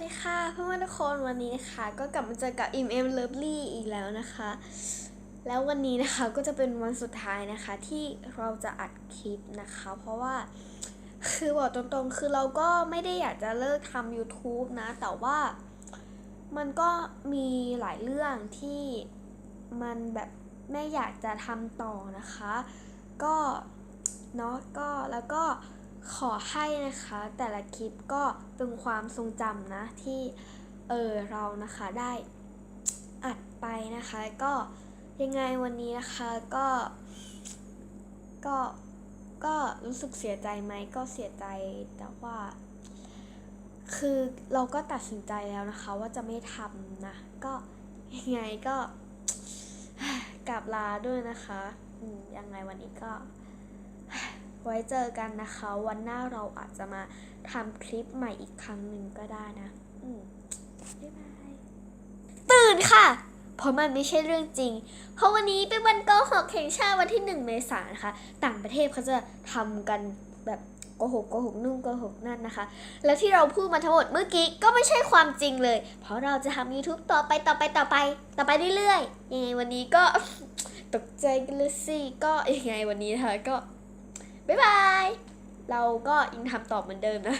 วัสดีค่ะเพื่อนๆทุกคนวันนี้นะคะ ก็กลับมาเจอกับอิมเอ็มเลิฟลี่อีกแล้วนะคะ แล้ววันนี้นะคะก็จะเป็นวันสุดท้ายนะคะ ที่เราจะอัดคลิปนะคะ เพราะว่าคือบอกตรงๆ คือเราก็ไม่ได้อยากจะเลิกทำ YouTube นะ แต่ว่ามันก็มีหลายเรื่องที่มันแบบไม่อยากจะทำต่อนะคะ ก็เนาะก็แล้วก็ ขอให้นะคะแต่ละคลิปก็เป็นความทรงจำนะที่เออเรานะคะได้อัดไปนะคะ ก็ยังไงวันนี้นะคะก็ก็ก็รู้สึกเสียใจไหมก็เสียใจแต่ว่า คือเราก็ตัดสินใจแล้วนะคะ ว่าจะไม่ทำนะ ก็ยังไงก็กลับลาด้วยนะคะยังไงวันนี้ก็ ไว้เจอกันนะคะ วันหน้าเราอาจจะมาทำคลิปใหม่อีกครั้งหนึ่งก็ได้นะอืมบ๊ายบายตื่นค่ะ เพราะมันไม่ใช่เรื่องจริง เพราะวันนี้เป็นวันโกหกแห่งชาติวันที่หนึ่งเมษายนนะคะต่างประเทศเขาจะทำกันแบบโกหกโกหกนู่นโกหกนั่นนะคะ แล้วที่เราพูดมาทั้งหมดเมื่อกี้ก็ไม่ใช่ความจริงเลย เพราะเราจะทำ YouTube ต่อไปต่อไปต่อไป ต่อไปเรื่อยๆยังไงวันนี้ก็ตกใจกันเลยสิ ก็ยังไงวันนี้นะคะก็ บ๊ายบาย เราก็ยังทำต่อเหมือนเดิมนะ